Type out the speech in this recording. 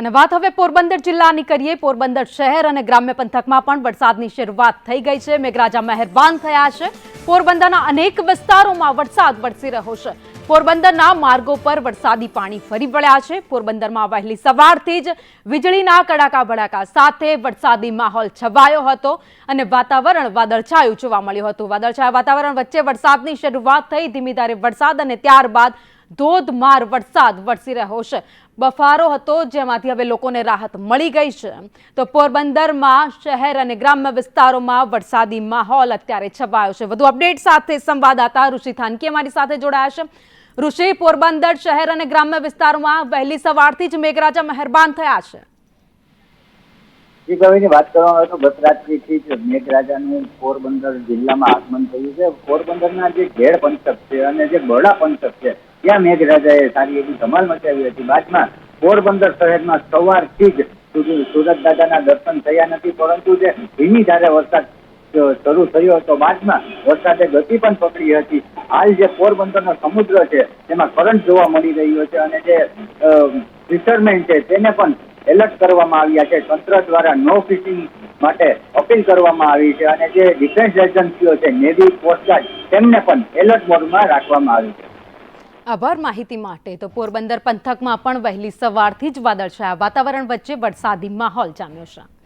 અને વાત હવે પોરબંદર જિલ્લાની કરીએ. પોરબંદર શહેર અને ગ્રામ્ય પંથકમાં પણ વરસાદની શરૂઆત થઈ ગઈ છે. મેઘરાજા મહેરબાન થયા છે. પોરબંદરના અનેક વિસ્તારોમાં વરસાદ વરસી રહ્યો છે. પોરબંદરના માર્ગો પર વરસાદી પાણી ફરી વળ્યા છે. પોરબંદરમાં વહેલી સવારથી જ વીજળીના કડાકા ભડાકા સાથે વરસાદી માહોલ છવાયો હતો અને વાતાવરણ વાદળછાયું જોવા મળ્યું હતું. વાદળછાયા વાતાવરણ વચ્ચે વરસાદની શરૂઆત થઈ. ધીમી ધારે વરસાદ અને ત્યારબાદ ધોધમાર વરસાદ વરસી રહ્યો છે. બફારો હતો જેમાંથી હવે લોકોને રાહત મળી ગઈ છે. તો પોરબંદરમાં શહેર અને ગ્રામ્ય વિસ્તારોમાં વરસાદી માહોલ અત્યારે છવાયો છે. વધુ અપડેટ સાથે સંવાદદાતા ઋષિ થાનકી અમારી સાથે જોડાયા છે. ઋષિ, પોરબંદર શહેર અને ગ્રામ્ય વિસ્તારોમાં વહેલી સવારથી જ મેઘરાજા મહેરબાન થયા છે. વાત કરવામાં આવે ગત રાત્રિથી જ મેઘરાજાનું પોરબંદર જિલ્લામાં આગમન થયું છે. પોરબંદરના જે ઘેડ પંથક છે અને જે બરડા પંથક છે ત્યાં મેઘરાજાએ સારી એવી ધમાલ મચાવી હતી? બાદમાં પોરબંદર શહેરમાં સવારથી જ સુરત દાદાના દર્શન થયા નથી, પરંતુ જે ધીમી ધારે વરસાદ શરૂ થયો હતો, બાદમાં વરસાદે ગતિ પણ પકડી હતી. હાલ જે પોરબંદરનો સમુદ્ર છે, તેમાં કરંટ જોવા મળી રહ્યો છે અને જે ફિશરમેન છે, તેને પણ એલર્ટ કરવામાં આવ્યા છે. તંત્ર દ્વારા નો ફિશિંગ માટે અપીલ કરવામાં આવી છે અને જે ડિફેન્સ એજન્સીઓ છે, નેવી કોસ્ટગાર્ડ તેમને પણ એલર્ટ મોડમાં રાખવામાં આવી છે. આભાર માહિતી માટે. તો પોરબંદર પંથકમાં પણ વહેલી સવારથી જ વાદળછાયા વાતાવરણ વચ્ચે વરસાદી માહોલ જામ્યો છે.